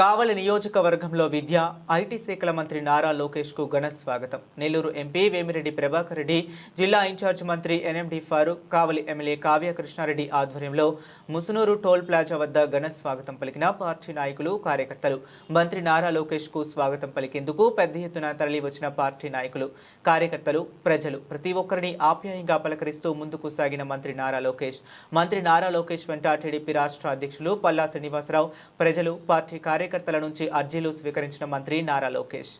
కావలి నియోజకవర్గంలో విద్య ఐటీ శాఖల మంత్రి నారా లోకేష్కు ఘన స్వాగతం. నెల్లూరు ఎంపీ వేమిరెడ్డి ప్రభాకర్ రెడ్డి జిల్లా ఇన్ఛార్జ్ మంత్రి ఎన్ఎండి ఫారూక్ కావలి ఎమ్మెల్యే కావ్య కృష్ణారెడ్డి ఆధ్వర్యంలో ముసునూరు టోల్ ప్లాజా వద్ద ఘన స్వాగతం పలికిన పార్టీ నాయకులు కార్యకర్తలు. మంత్రి నారా లోకేష్కు స్వాగతం పలికేందుకు పెద్ద ఎత్తున తరలి వచ్చిన పార్టీ నాయకులు కార్యకర్తలు ప్రజలు. ప్రతి ఒక్కరిని ఆప్యాయంగా పలకరిస్తూ ముందుకు సాగిన మంత్రి నారా లోకేష్. మంత్రి నారా లోకేష్ వెంట టీడీపీ రాష్ట్ర అధ్యక్షులు పల్లా శ్రీనివాసరావు ప్రజలు పార్టీ కార్యకర్తల నుంచి అర్జీలు స్వీకరించిన మంత్రి నారా లోకేష్.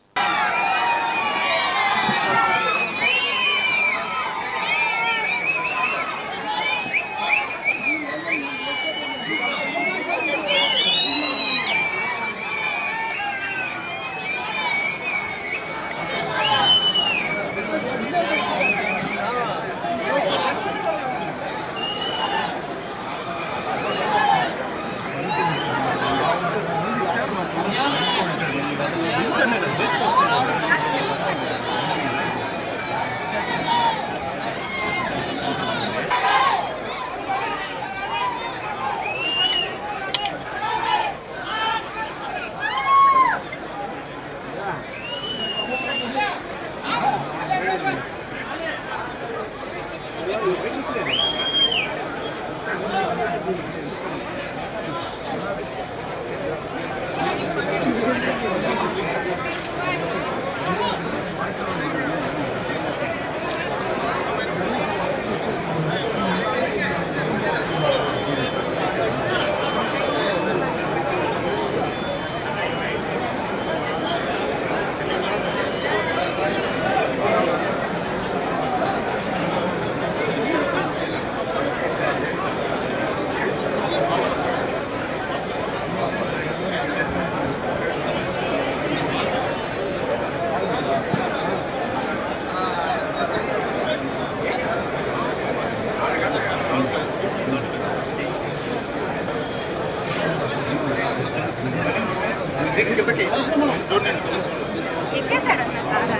ఎక్కేసాడన్న కారా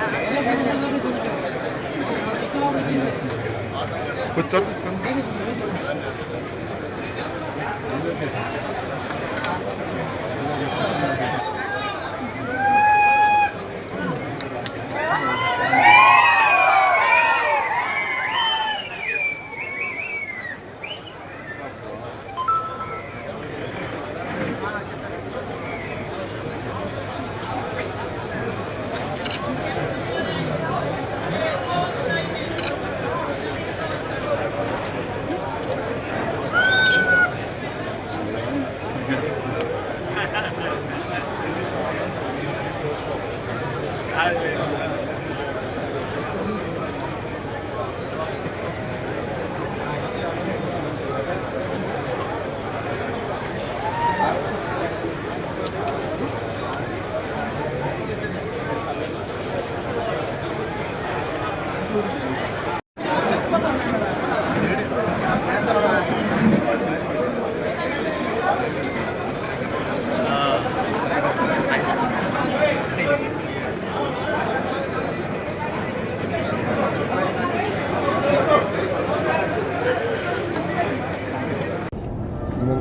దీని I've been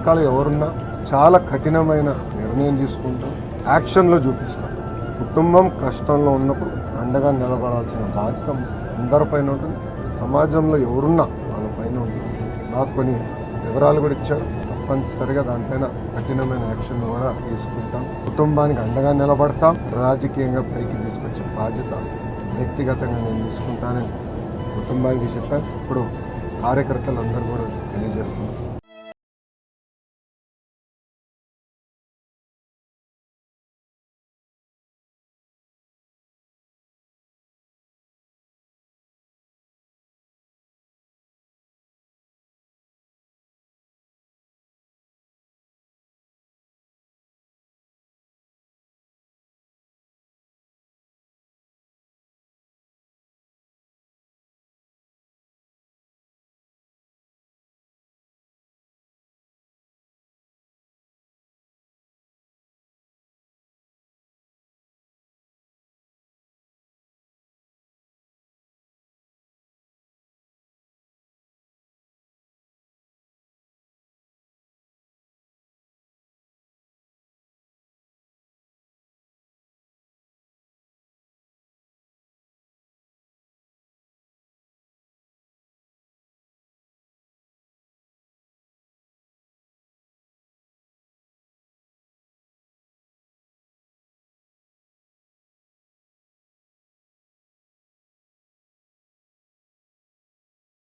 వెనకాల ఎవరున్నా చాలా కఠినమైన నిర్ణయం తీసుకుంటాం యాక్షన్లో చూపిస్తాం కుటుంబం కష్టంలో ఉన్నప్పుడు అండగా నిలబడాల్సిన బాధ్యత అందరిపైన ఉంటుంది. సమాజంలో ఎవరున్నా వాళ్ళ పైన ఉంటుంది. నాకు కొన్ని వివరాలు కూడా ఇచ్చారు తప్పనిసరిగా దానిపైన కఠినమైన యాక్షన్ కూడా తీసుకుంటాం. కుటుంబానికి అండగా నిలబడతాం. రాజకీయంగా పైకి తీసుకొచ్చే బాధ్యత వ్యక్తిగతంగా నేను తీసుకుంటానని కుటుంబానికి చెప్పాను. ఇప్పుడు కార్యకర్తలు అందరూ కూడా తెలియజేస్తున్నారు.